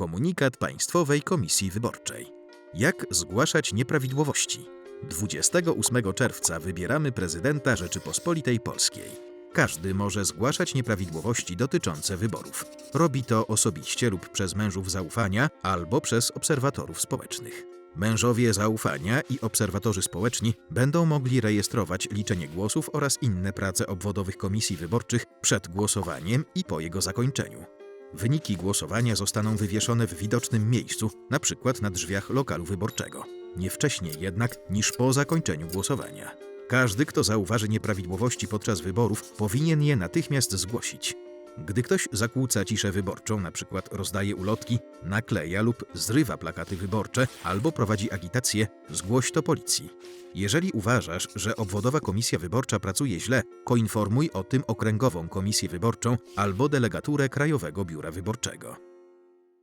Komunikat Państwowej Komisji Wyborczej. Jak zgłaszać nieprawidłowości? 28 czerwca wybieramy prezydenta Rzeczypospolitej Polskiej. Każdy może zgłaszać nieprawidłowości dotyczące wyborów. Robi to osobiście lub przez mężów zaufania albo przez obserwatorów społecznych. Mężowie zaufania i obserwatorzy społeczni będą mogli rejestrować liczenie głosów oraz inne prace obwodowych komisji wyborczych przed głosowaniem i po jego zakończeniu. Wyniki głosowania zostaną wywieszone w widocznym miejscu, np. na drzwiach lokalu wyborczego. Nie wcześniej jednak niż po zakończeniu głosowania. Każdy, kto zauważy nieprawidłowości podczas wyborów, powinien je natychmiast zgłosić. Gdy ktoś zakłóca ciszę wyborczą, np. rozdaje ulotki, nakleja lub zrywa plakaty wyborcze albo prowadzi agitację, zgłoś to policji. Jeżeli uważasz, że obwodowa komisja wyborcza pracuje źle, poinformuj o tym okręgową komisję wyborczą albo delegaturę Krajowego Biura Wyborczego.